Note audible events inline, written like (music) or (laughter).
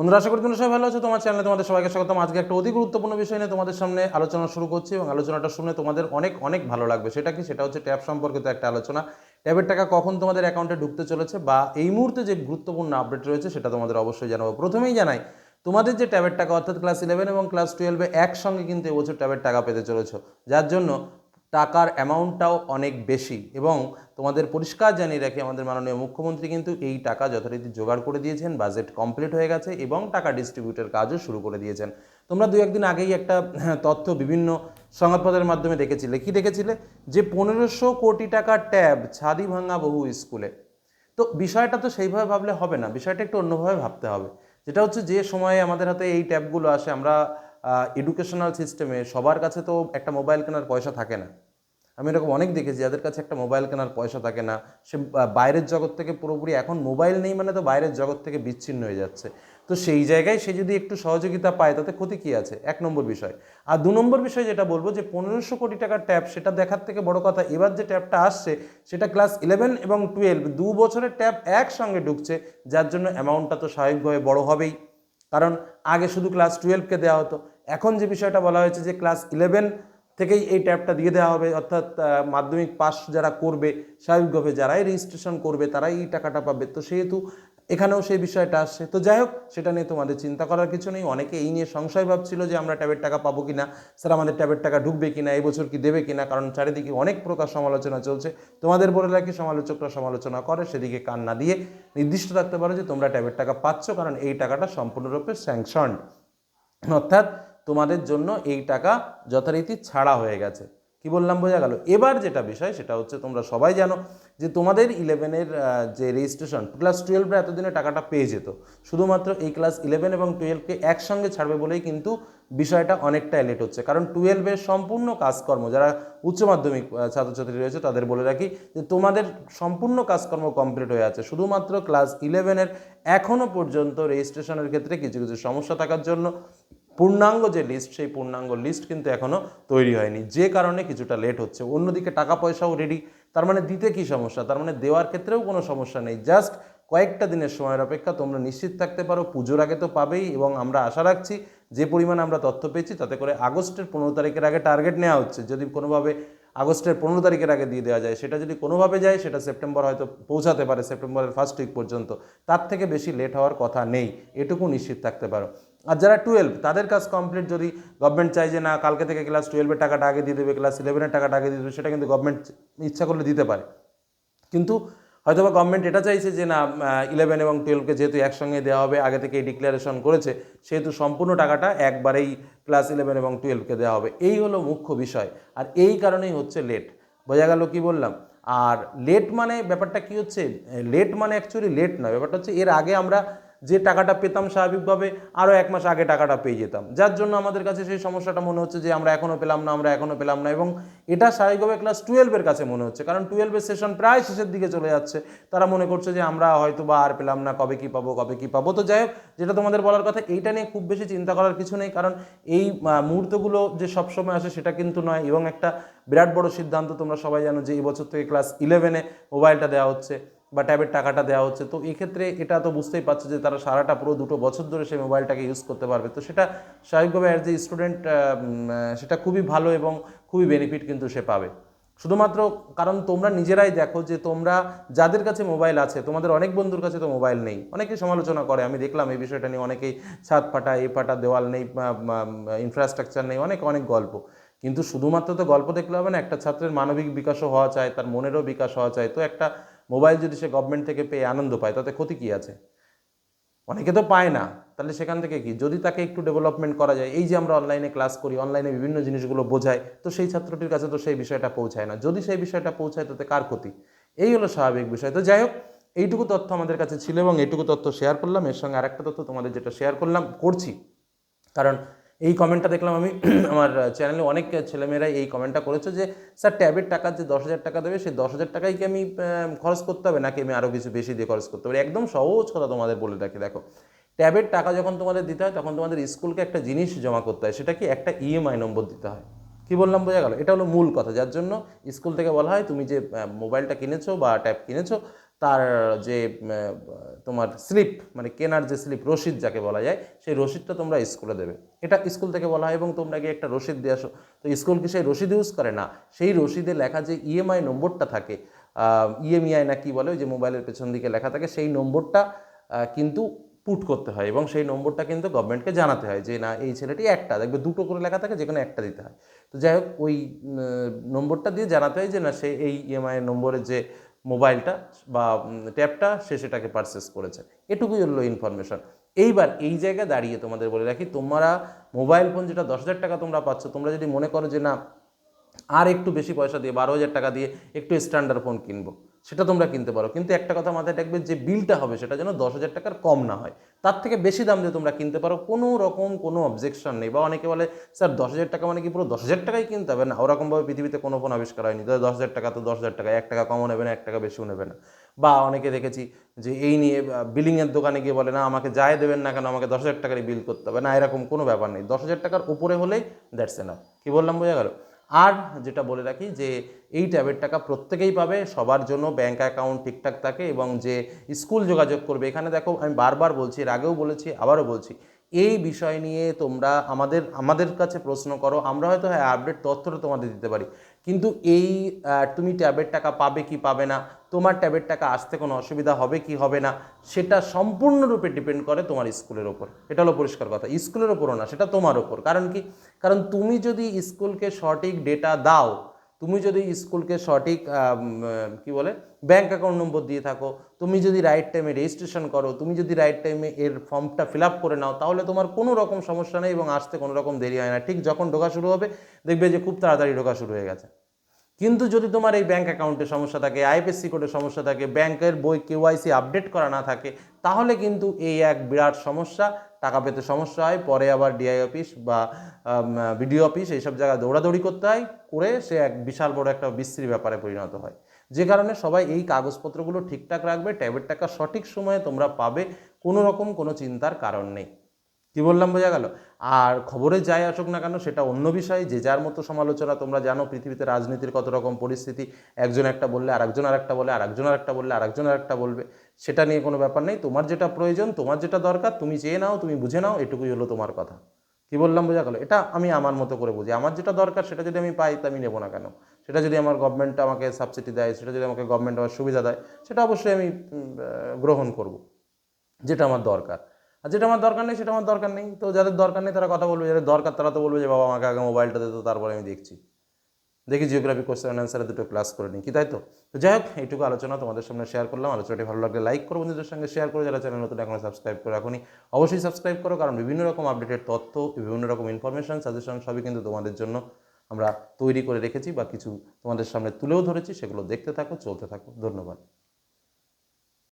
বন্ধুরা, আশা করি তোমরা সবাই ভালো আছো। তোমার চ্যানেলে তোমাদের সবাইকে স্বাগতম। আজকে একটা অতি গুরুত্বপূর্ণ বিষয় নিয়ে তোমাদের সামনে আলোচনা শুরু করছি এবং আলোচনাটা শুনে তোমাদের অনেক অনেক ভালো লাগবে। সেটা কি? সেটা হচ্ছে ট্যাব সম্পর্কিত একটা আলোচনা। ট্যাবের টাকা কখন তোমাদের অ্যাকাউন্টে ঢুকতে চলেছে বা এই মুহূর্তে যে গুরুত্বপূর্ণ আপডেট রয়েছে সেটা তোমাদের অবশ্যই জানাব। প্রথমেই জানাই, তোমাদের যে ট্যাবের টাকা অর্থাৎ ক্লাস ইলেভেন এবং ক্লাস টুয়েলভে একসঙ্গে কিন্তু এবছর ট্যাবের টাকা পেতে চলেছো। যার জন্য টাকার অ্যামাউন্টটাও অনেক বেশি এবং তোমাদের পরিষ্কার জানিয়ে রাখি, আমাদের মাননীয় মুখ্যমন্ত্রী কিন্তু এই টাকা যথারীতি জোগাড় করে দিয়েছেন বাজেট কমপ্লিট হয়ে গেছে এবং টাকা ডিস্ট্রিবিউটের কাজও শুরু করে দিয়েছেন। তোমরা দু একদিন আগেই একটা তথ্য বিভিন্ন সংবাদপত্রের মাধ্যমে দেখেছিলে। কি দেখেছিলে? যে পনেরোশো কোটি টাকার ট্যাব ছাদি ভাঙা বহু স্কুলে। তো বিষয়টা তো সেইভাবে ভাবলে হবে না, বিষয়টা একটু অন্যভাবে ভাবতে হবে। যেটা হচ্ছে যে সময়ে আমাদের হাতে এই ট্যাবগুলো আসে, আমরা এডুকেশনাল সিস্টেমে সবার কাছে তো একটা মোবাইল কেনার পয়সা থাকে না। আমি এরকম অনেক দেখেছি, যাদের কাছে একটা মোবাইল কেনার পয়সা থাকে না, সে বাইরের জগৎ থেকে পুরোপুরি এখন মোবাইল নেই মানে তো বাইরের জগৎ থেকে বিচ্ছিন্ন হয়ে যাচ্ছে। তো সেই জায়গায় সে যদি একটু সহযোগিতা পায়, তাতে ক্ষতি কী আছে? এক নম্বর বিষয়। আর দু নম্বর বিষয় যেটা বলব যে, পনেরোশো কোটি টাকার ট্যাব সেটা দেখার থেকে বড় কথা, এবার যে ট্যাবটা আসছে, সেটা ক্লাস ইলেভেন এবং টুয়েলভ দু বছরের ট্যাব একসঙ্গে ঢুকছে, যার জন্য অ্যামাউন্টটা তো স্বাভাবিকভাবে বড় হবেই। কারণ আগে শুধু ক্লাস টুয়েলভকে দেওয়া হতো। এখন যে বিষয়টা বলা হয়েছে যে ক্লাস ইলেভেন থেকেই এই ট্যাবটা দিয়ে দেওয়া হবে, অর্থাৎ মাধ্যমিক পাস যারা করবে, স্বাভাবিকভাবে যারাই রেজিস্ট্রেশন করবে, তারাই এই টাকাটা পাবে। তো সেহেতু এখানেও সেই বিষয়টা আসছে। তো যাই হোক, সেটা নিয়ে তোমাদের চিন্তা করার কিছু নেই। অনেকে এই নিয়ে সংশয় ভাবছিল যে আমরা ট্যাবের টাকা পাবো কিনা, স্যার আমাদের ট্যাবের টাকা ঢুকবে কিনা এই বছর কি দেবে কিনা, কারণ চারিদিকে অনেক প্রকার সমালোচনা চলছে। তোমাদের বলে রাখি, সমালোচকরা সমালোচনা করে, সেদিকে কান না দিয়ে নির্দিষ্ট রাখতে পারো যে তোমরা ট্যাবের টাকা পাচ্ছ, কারণ এই টাকাটা সম্পূর্ণরূপে স্যাংশনড। অর্থাৎ তোমাদের জন্য এই টাকা যথারীতি ছাড়া হয়ে গেছে। কি বললাম, বোঝা গেল। এবার যেটা বিষয়, সেটা হচ্ছে তোমরা সবাই জানো যে তোমাদের ইলেভেনের যে রেজিস্ট্রেশন ক্লাস টুয়েলভে এতদিনে টাকাটা পেয়ে যেত। শুধুমাত্র এই ক্লাস ইলেভেন এবং টুয়েলভকে একসঙ্গে ছাড়বে বলেই কিন্তু বিষয়টা অনেকটাই লেট হচ্ছে। কারণ টুয়েলভের সম্পূর্ণ কাজকর্ম, যারা উচ্চ মাধ্যমিক ছাত্রছাত্রী রয়েছে, তাদের বলে রাখি যে তোমাদের সম্পূর্ণ কাজকর্ম কমপ্লিট হয়ে আছে। শুধুমাত্র ক্লাস ইলেভেনের এখনও পর্যন্ত রেজিস্ট্রেশনের ক্ষেত্রে কিছু কিছু সমস্যা থাকার জন্য পূর্ণাঙ্গ যে লিস্ট সেই পূর্ণাঙ্গ লিস্ট কিন্তু এখনও তৈরি হয়নি। যে কারণে কিছুটা লেট হচ্ছে। অন্যদিকে টাকা পয়সাও রেডি তার মানে দিতে কি সমস্যা? তার মানে দেওয়ার ক্ষেত্রেও কোনো সমস্যা নেই। জাস্ট কয়েকটা দিনের সময়ের অপেক্ষা তোমরা নিশ্চিত থাকতে পারো। পুজোর আগে তো পাবেই এবং আমরা আশা রাখছি যে পরিমাণে আমরা তথ্য পেয়েছি, তাতে করে আগস্টের পনেরো তারিখের আগে টার্গেট নেওয়া হচ্ছে। যদি কোনোভাবে আগস্টের পনেরো তারিখের আগে দিয়ে দেওয়া যায়, সেটা যদি কোনোভাবে যায়, সেটা সেপ্টেম্বর হয়তো পৌঁছাতে পারে, সেপ্টেম্বরের ফার্স্ট উইক পর্যন্ত। তার থেকে বেশি লেট হওয়ার কথা নেই। এটুকু নিশ্চিত থাকতে পারো। আর যারা টুয়েলভ তাদের কাজ কমপ্লিট যদি গভর্নমেন্ট চাই যে না, কালকে থেকে ক্লাস টুয়েলভের টাকাটা আগে দিয়ে দেবে ক্লাস ইলেভেনের টাকাটা আগে দিয়ে দেবে, সেটা কিন্তু গভর্নমেন্ট ইচ্ছা করলে দিতে পারে। কিন্তু হয়তোবা গভর্নমেন্ট এটা চাইছে যে না ইলেভেন এবং টুয়েলভকে যেহেতু একসঙ্গে দেওয়া হবে, আগে থেকে ডিক্লারেশন করেছে, সেহেতু সম্পূর্ণ টাকাটা একবারেই ক্লাস ইলেভেন এবং টুয়েলভকে দেওয়া হবে। এই হলো মুখ্য বিষয়। আর এই কারণেই হচ্ছে লেট বোঝা গেল কি বললাম? আর লেট মানে ব্যাপারটা কি হচ্ছে? লেট মানে অ্যাকচুয়ালি লেট নয়। ব্যাপারটা হচ্ছে এর আগে আমরা যে টাকাটা পেতাম স্বাভাবিকভাবে আরও এক মাস আগে টাকাটা পেয়ে যেতাম। যার জন্য আমাদের কাছে সেই সমস্যাটা মনে হচ্ছে যে আমরা এখনও পেলাম না, আমরা এখনও পেলাম না এবং এটা স্বাভাবিকভাবে ক্লাস টুয়েলভের কাছে মনে হচ্ছে। কারণ টুয়েলভের সেশন প্রায় শেষের দিকে চলে যাচ্ছে। তারা মনে করছে যে আমরা হয়তো বা আর পেলাম না, কবে কি পাবো, কবে কি পাবো। তো যাই হোক, যেটা তোমাদের বলার কথা, এইটা নিয়ে খুব বেশি চিন্তা করার কিছু নেই। কারণ এই মুহূর্তগুলো যে সবসময় আসে সেটা কিন্তু নয়। এবং একটা বিরাট বড় সিদ্ধান্ত তোমরা সবাই জানো যে এই বছর থেকে ক্লাস ইলেভেনে মোবাইলটা দেওয়া হচ্ছে। বা ট্যাবের টাকাটা দেওয়া হচ্ছে। তো এক্ষেত্রে এটা তো বুঝতেই পারছে যে তারা সারাটা পুরো দুটো বছর ধরে সেই মোবাইলটাকে ইউজ করতে পারবে। তো সেটা স্বাভাবিকভাবে অ্যাজ এ স্টুডেন্ট সেটা খুবই ভালো এবং খুবই বেনিফিট কিন্তু সে পাবে। শুধুমাত্র কারণ তোমরা নিজেরাই দেখো যে তোমরা যাদের কাছে মোবাইল আছে, তোমাদের অনেক বন্ধুর কাছে তো মোবাইল নেই। অনেকেই সমালোচনা করে, আমি দেখলাম এই বিষয়টা নিয়ে অনেকেই ছাদ ফাটা, এ ফাটা, দেওয়াল নেই ইনফ্রাস্ট্রাকচার নেই, অনেক অনেক গল্প। কিন্তু শুধুমাত্র তো গল্প দেখলে হবে না, একটা ছাত্রের মানবিক বিকাশও হওয়া চায় তার মনেরও বিকাশ হওয়া চায় তো একটা মোবাইল যদি সে গভর্নমেন্ট থেকে পেয়ে আনন্দ পায়, তাতে ক্ষতি কী আছে? অনেকে তো পায় না। তাহলে সেখান থেকে কি? যদি তাকে একটু ডেভেলপমেন্ট করা যায়, এই যে আমরা অনলাইনে ক্লাস করি অনলাইনে বিভিন্ন জিনিসগুলো বোঝাই, তো সেই ছাত্রটির কাছে তো সেই বিষয়টা পৌঁছায় না। যদি সেই বিষয়টা পৌঁছায়, তাতে কার ক্ষতি? এই হলো স্বাভাবিক বিষয়। তো যাই হোক, এইটুকু তথ্য আমাদের কাছে ছিল এবং এইটুকু তথ্য শেয়ার করলাম। এর সঙ্গে আরেকটা তথ্য তোমাদের যেটা শেয়ার করলাম, করছি। কারণ এই কমেন্টটা দেখলাম আমি, (clears throat) আমার চ্যানেলে অনেক ছেলেমেয়েরাই এই কমেন্টটা করেছে যে, স্যার, ট্যাবের টাকা যে দশ হাজার টাকা দেবে, সেই দশ হাজার টাকাই কি আমি খরচ করতে হবে? নাকি আমি আরও কিছু বেশি দিয়ে খরচ করতে হবে? একদম সহজ কথা তোমাদের বলে রাখি, দেখো। ট্যাবের টাকা যখন তোমাদের দিতে হয়, তখন তোমাদের স্কুলকে একটা জিনিস জমা করতে হয়, সেটা কি? একটা ইএমআই নম্বর দিতে হয়। কি বললাম, বোঝা গেল? এটা হলো মূল কথা, যার জন্য স্কুল থেকে বলা হয়, তুমি যে মোবাইলটা কিনেছো বা ট্যাব কিনেছো তার যে তোমার স্লিপ মানে কেনার যে স্লিপ, রসিদ যাকে বলা যায়, সেই রসিদটা তোমরা স্কুলে দেবে। এটা স্কুল থেকে বলা হয় এবং তোমরা গিয়ে একটা রসিদ দিয়ে আসো। তো স্কুল কি সেই রসিদ ইউজ করে? না, সেই রসিদে লেখা যে ইএমআই নম্বরটা থাকে ইএমইআই না কি বলে, ওই যে মোবাইলের পেছন দিকে লেখা থাকে, সেই নম্বরটা কিন্তু পুট করতে হয় এবং সেই নম্বরটা কিন্তু গভর্নমেন্টকে জানাতে হয় যে, না, এই ছেলেটি একটা, দেখবে দুটো করে লেখা থাকে যেখানে একটা দিতে হয়। তো যাই হোক, ওই নম্বরটা দিয়ে জানাতে হয় যে, না, সে এই ইএমআই নম্বরের যে মোবাইলটা বা ট্যাবটা সে সেটাকে পারচেস করেছে। এটুকুই হলো ইনফরমেশন এইবার এই জায়গায় দাঁড়িয়ে তোমাদের বলে রাখি, তোমরা মোবাইল ফোন যেটা দশ হাজার টাকা তোমরা পাচ্ছ, তোমরা যদি মনে করো যে না, আর একটু বেশি পয়সা দিয়ে, বারো হাজার টাকা দিয়ে একটু স্ট্যান্ডার্ড ফোন কিনবো সেটা তোমরা কিনতে পারো। কিন্তু একটা কথা মাথায় রাখবে যে বিলটা হবে সেটা যেন দশ হাজার টাকার কম না হয়। তার থেকে বেশি দাম দিয়ে তোমরা কিনতে পারো, কোনো রকম কোনো অবজেকশন নেই। বা অনেকে বলে, স্যার, দশ হাজার টাকা মানে কি পুরো দশ হাজার টাকাই কিনতে হবে? না, ওরকমভাবে পৃথিবীতে কোনো ফোন আবিষ্কার হয়নি। তো দশ হাজার টাকা তো দশ হাজার টাকা, এক টাকা কমও নেবে না, এক টাকা বেশিও নেবে না। বা অনেকে দেখেছি যে এই নিয়ে বিলিংয়ের দোকানে গিয়ে বলে, না, আমাকে যাই দেবেন না কেন, আমাকে দশ হাজার টাকারই বিল করতে হবে। না, এরকম কোনো ব্যাপার নেই। দশ হাজার টাকার উপরে হলেই দ্যাটস এনাফ কী বললাম, বোঝা গেল? আর যেটা বলে রাখি যে এই ট্যাবের টাকা প্রত্যেকেই পাবে, সবার জন্য ব্যাঙ্ক অ্যাকাউন্ট ঠিকঠাক থাকে এবং যে স্কুল যোগাযোগ করবে। এখানে দেখো আমি বারবার বলছি, এর আগেও বলেছি, আবারও বলছি, এই বিষয় নিয়ে তোমরা আমাদের আমাদের কাছে প্রশ্ন করো, আমরা হয়তো হ্যাঁ আপডেট তথ্যটা তোমাদের দিতে পারি। কিন্তু এই তুমি ট্যাবের টাকা পাবে কি পাবে না তোমার ট্যাবের টাকা আসতে কোনো অসুবিধা হবে কি হবে না, সেটা সম্পূর্ণরূপে ডিপেন্ড করে তোমার স্কুলের ওপর। এটা হলো পরিষ্কার কথা। স্কুলের ওপরও না, সেটা তোমার ওপর। কারণ কি? কারণ তুমি যদি স্কুলকে সঠিক ডেটা দাও, তুমি যদি স্কুলকে সঠিক কি বলে ব্যাঙ্ক অ্যাকাউন্ট নম্বর দিয়ে থাকো, তুমি যদি রাইট টাইমে রেজিস্ট্রেশন করো, তুমি যদি রাইট টাইমে এর ফর্মটা ফিল আপ করে নাও, তাহলে তোমার কোনো রকম সমস্যা নেই এবং আসতে কোনো রকম দেরি হয় না। ঠিক যখন ঢোকা শুরু হবে, দেখবে যে খুব তাড়াতাড়ি ঢোকা শুরু হয়ে গেছে। কিন্তু যদি তোমার এই ব্যাঙ্ক অ্যাকাউন্টে সমস্যা থাকে আইপিএসসি কোডের সমস্যা থাকে ব্যাংকের বই কেওয়াইসি আপডেট করা না থাকে, তাহলে কিন্তু এই এক বিরাট সমস্যা, টাকা পেতে সমস্যা হয়, পরে আবার ডিআই অফিস বা বিডিও অফিস এইসব জায়গায় দৌড়াদৌড়ি করতে হয়, করে সে এক বিশাল বড় একটা বিশ্রী ব্যাপারে পরিণত হয়। যে কারণে সবাই এই কাগজপত্রগুলো ঠিকঠাক রাখবে ট্যাবের টাকা সঠিক সময়ে তোমরা পাবে, কোনো রকম কোনো চিন্তার কারণ নেই। কি বললাম, বোঝা গেল? আর খবরে যাই আসুক না কেন, সেটা অন্য বিষয়। যে যার মতো সমালোচনা তোমরা জানো, পৃথিবীতে রাজনীতির কত রকম পরিস্থিতি। একজন একটা বললে আরেকজন আরেকটা বলে, আরেকজন আরেকটা বললে আরেকজন আরেকটা বলবে। সেটা নিয়ে কোনো ব্যাপার নেই। তোমার যেটা প্রয়োজন, তোমার যেটা দরকার, তুমি চেয়ে নাও, তুমি বুঝে নাও, এটুকুই হলো তোমার কথা। কি বললাম, বোঝা গেল? এটা আমি আমার মতো করে বুঝি। আমার যেটা দরকার, সেটা যদি আমি পাই, তা আমি নেব না কেন? সেটা যদি আমার গভর্নমেন্ট আমাকে সাবসিডি দেয়, সেটা যদি আমাকে গভর্নমেন্ট আমার সুবিধা দেয়, সেটা অবশ্যই আমি গ্রহণ করব। যেটা আমার দরকার। আর যেটা আমার দরকার নেই, সেটা আমার দরকার নেই। তো যাদের দরকার নেই, তারা কথা বলবে। যাদের দরকার, তারা তো বলবে যে, বাবা, আমাকে আগে মোবাইলটা দিত তারপরে আমি দেখছি। দেখি জিওগ্রাফি কোশ্চেন অ্যান্সারে দুটো ক্লাস করে নিই। কি, তাই তো? তো যাই হোক, এইটুকু আলোচনা তোমাদের সামনে শেয়ার করলাম। আলোচনাটি ভালো লাগলে লাইক করো, বন্ধুদের সঙ্গে শেয়ার করো। যারা চ্যানেল নতুন, এখনও সাবস্ক্রাইব করে এখনই অবশ্যই সাবস্ক্রাইব করো। কারণ বিভিন্ন রকম আপডেটেড তথ্য, বিভিন্ন রকম ইনফরমেশন সাজেশন সবই কিন্তু তোমাদের জন্য আমরা তৈরি করে রেখেছি বা কিছু তোমাদের সামনে তুলেও ধরেছি। সেগুলো দেখতে থাকো, চলতে থাকো। ধন্যবাদ।